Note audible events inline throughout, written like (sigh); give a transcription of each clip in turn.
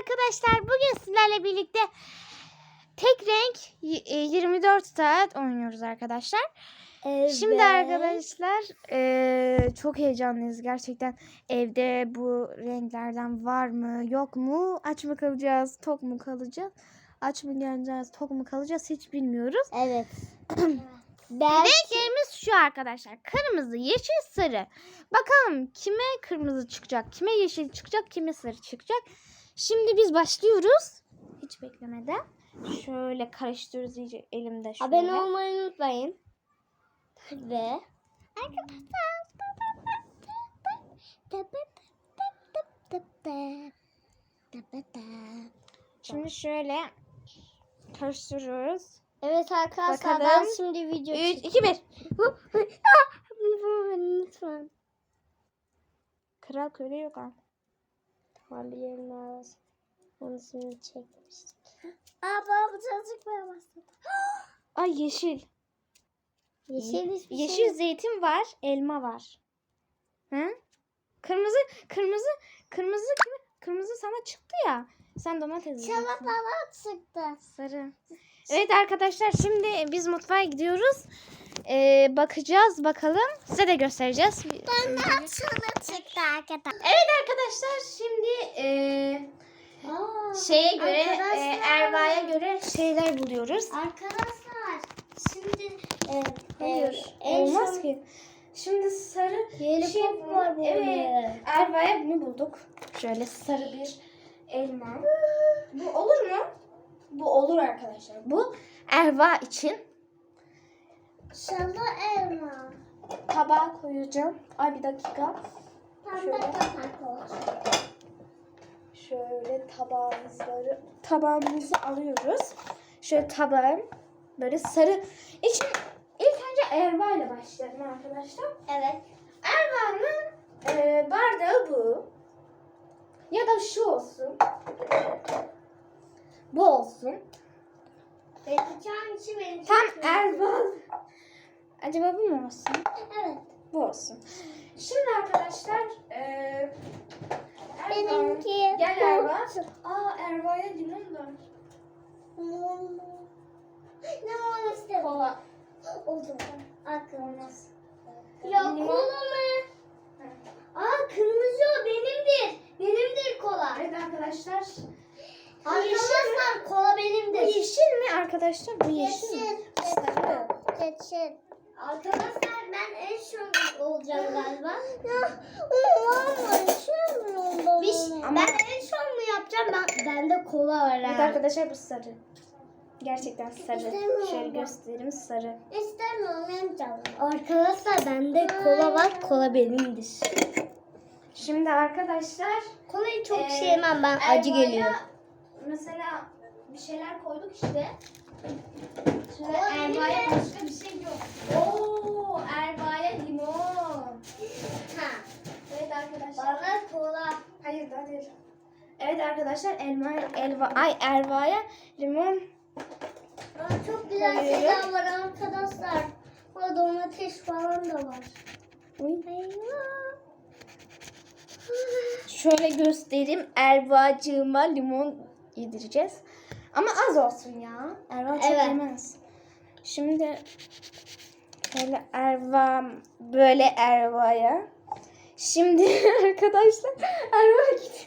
arkadaşlar. Bugün sizlerle birlikte tek renk y- e, 24 saat oynuyoruz arkadaşlar. Şimdi arkadaşlar e, çok heyecanlıyız gerçekten. Evde bu renklerden var mı yok mu? Aç mı kalacağız? Tok mu kalacağız? Aç mı geleceğiz? Tok mu kalacağız? Hiç bilmiyoruz. Evet. (clears throat) ben Renklerimiz şu arkadaşlar. Kırmızı, yeşil, sarı. Bakalım kime kırmızı çıkacak, kime yeşil çıkacak, kime sarı çıkacak. Şimdi biz başlıyoruz. Hiç beklemeden. Şöyle karıştırıyoruz iyice elimde şöyle. abone olmayı unutmayın. Ve Şimdi şöyle karıştırıyoruz. Evet arkadaşlar Bakalım. ben şimdi video 3, çek- 2, 1. Lütfen. Kral köle yok ha. Harlayamaz. Onu şimdi çekmiştik. Aa baba bu çalışmaya başladı. (gasps) Ay yeşil. Yeşil hiçbir Yeşil şey. zeytin var, elma var. Hı? Kırmızı, kırmızı, kırmızı, kırmızı sana çıktı ya. Sen domates yiyeceksin. Salatalar çıktı. Sarı. Evet arkadaşlar şimdi biz mutfağa gidiyoruz. Ee, bakacağız bakalım. Size de göstereceğiz. Benden çığlık çıktı arkadaşlar. Evet arkadaşlar şimdi ee, şeye göre ee, Arkadaşlar. Erva'ya göre şeyler buluyoruz. Arkadaşlar şimdi e, Hayır. e, en olmaz son ki. Şimdi sarı Yeni şey var böyle. Evet. Erva'ya bunu bulduk. Şöyle sarı bir elma. Bu olur mu? Bu olur arkadaşlar. Bu Erva için Şalı elma. tabağa koyacağım. Ay bir dakika. Pembe Şöyle. kapak olsun. Şöyle tabağımızları tabağımızı alıyoruz. Şöyle tabağım böyle sarı. İçin ilk önce Erva ile başlayalım arkadaşlar. Evet. Erva'nın e, bardağı bu. Ya da şu olsun. Bu olsun. Bakacağım içi benim. Tam Erva. Acaba bu mu olsun? Evet. Bu olsun. Şimdi arkadaşlar e, Erva. Benimki Gel bu. Erva. Aa Erva'ya limon var. Mum. Ne var işte? Kola. O zaman aklımız. Ya kola mı? Aa kırmızı o benimdir. Benimdir kola. Evet arkadaşlar. Arkadaşlar kola Bu benimdir. yeşil mi arkadaşlar? Bu yeşil mi? Sarı. Geçin. Arkadaşlar ben en son olacağım galiba. Ya Biz, Ama- ben en son mu yapacağım? Ben, bende kola var Evet arkadaşlar bu sarı. Gerçekten sarı. İstemiyorum Şöyle göstereyim sarı. İstemiyorum yapacağım. Arkadaşlar bende kola var. Kola benimdir. Şimdi arkadaşlar Kolayı çok Ee, sevmem ben. Acı geliyor. Mesela bir şeyler koyduk işte. Erva'ya benim. başka bir şey yok. Oo, Erva'ya limon. Ha. Evet arkadaşlar. Bana kola. Hayır hayır. Evet arkadaşlar elma elva ay Erva'ya limon. Aa, çok güzel şeyler var arkadaşlar. Burada domates falan da var. Eyvah. Şöyle göstereyim. Erva'cığıma limon yedireceğiz. Ama az olsun ya. Erva çok Evet. yemez. Şimdi şöyle Erva böyle Erva'ya. Şimdi (laughs) arkadaşlar Erva gitti.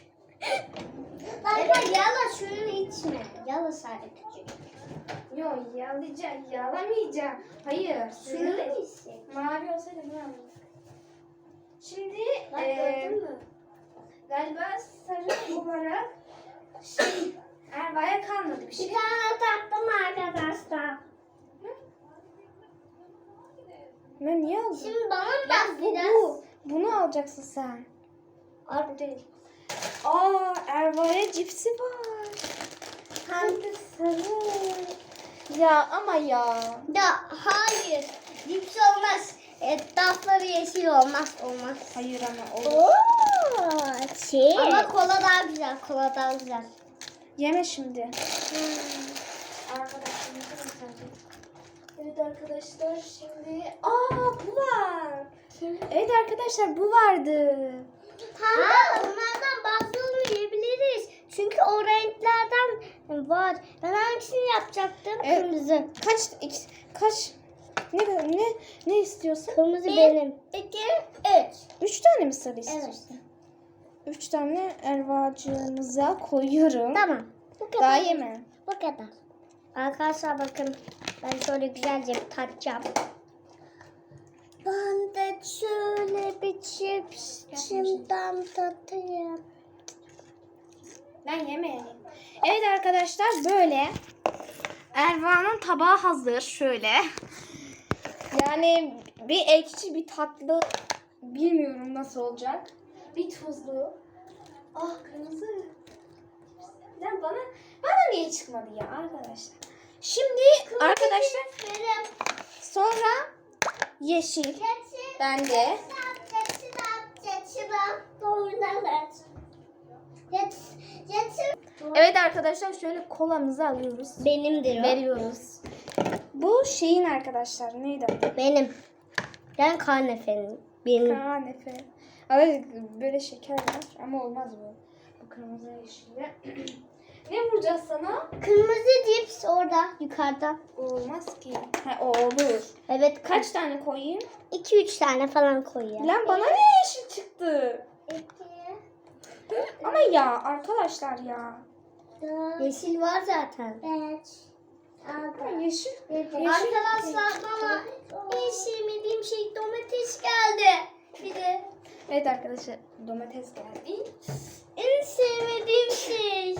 Kanka yala şunu içme. Yala sadece küçük. Yok yalayacağım, yalamayacağım. Hayır. Şunu mu içsin? mavi olsaydı bunu. Şimdi Bak eee, gördün mü? Galiba sarı olarak şey Erva'ya kalmadı bir Bir şey. tane taktım arkadaşlar. Ne niye aldın? Şimdi bana Bak bu, bakacağız? bu. Bunu alacaksın sen. Ar- değil. Aa Erva'ya cipsi var. De sarı. Ya ama ya. Ya hayır. Cips olmaz. Etrafları yeşil olmaz. Olmaz. Hayır ama olur. Oo, şey. Ama kola daha güzel. Kola daha güzel. Yeme şimdi. Arkadaşlar kadar güzel. Evet arkadaşlar şimdi. Aa bu var. Evet arkadaşlar bu vardı. Ha, onlardan bazılarını yiyebiliriz. Çünkü o renklerden var. Ben hangisini yapacaktım? Evet. Kırmızı. Kaç kaç ne ne ne istiyorsun? Kırmızı Bir, benim. İki, üç. Üç tane mi sarı istiyorsun? Evet. Üç tane ervacığımıza koyuyorum. Tamam. Bu kadar. Daha yeme. Bu kadar. Arkadaşlar bakın. Ben şöyle güzelce bir tatacağım. Ben de şöyle bir chips çimden tatayım. Ben yemeyelim. Evet arkadaşlar böyle. Erva'nın tabağı hazır şöyle. Yani bir ekşi bir tatlı bilmiyorum nasıl olacak. Bir tuzlu. Ah kırmızı. Lan bana bana niye çıkmadı ya arkadaşlar? Şimdi arkadaşlar Benim. sonra yeşil bende. Evet arkadaşlar şöyle kolamızı alıyoruz. Benimdir o. Veriyoruz. Bu şeyin arkadaşlar neydi? Benim. Ben kanefenim. Benim. Kanepe. Ama böyle şeker var ama olmaz bu. Bu kırmızı yeşille. (clears throat) ne vuracağız sana? Kırmızı cips orada yukarıda. Olmaz ki. Ha, o olur. Evet Kaç tane koyayım? 2-3 tane falan koyuyor. Lan bana ne yeşil çıktı? Ama ya arkadaşlar ya. Yeşil var zaten. Evet. Ama yeşil. Arkadaşlar bana en sevmediğim şey domates geldi. Bir de Evet arkadaşlar domates geldi. en sevmediğim şey.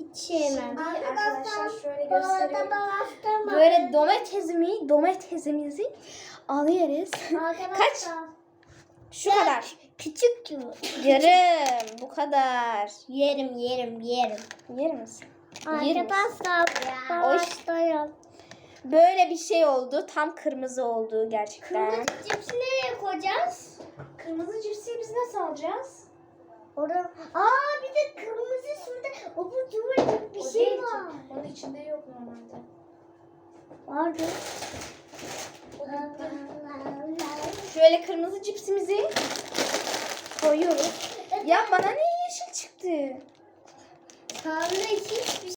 Hiç sevmem. Arkadaşlar şöyle gösteriyorum. Böyle domatesimi, domatesimizi alıyoruz. Kaç? Şu kadar. Küçük. Yarım. Bu kadar. Yerim yerim yerim. Yer misin? Yer misin? Arkadaşlar başlayalım. Böyle bir şey oldu. Tam kırmızı oldu gerçekten. Kırmızı cipsi nereye koyacağız? Kırmızı cipsi biz nasıl alacağız? Orada. Aa bir de kırmızı şurada o bu cıvır gibi bir O şey değil ki. var. Onun içinde yok normalde. Vardı. Şöyle kırmızı cipsimizi koyuyoruz. Ya bana niye yeşil çıktı? Sana hiçbir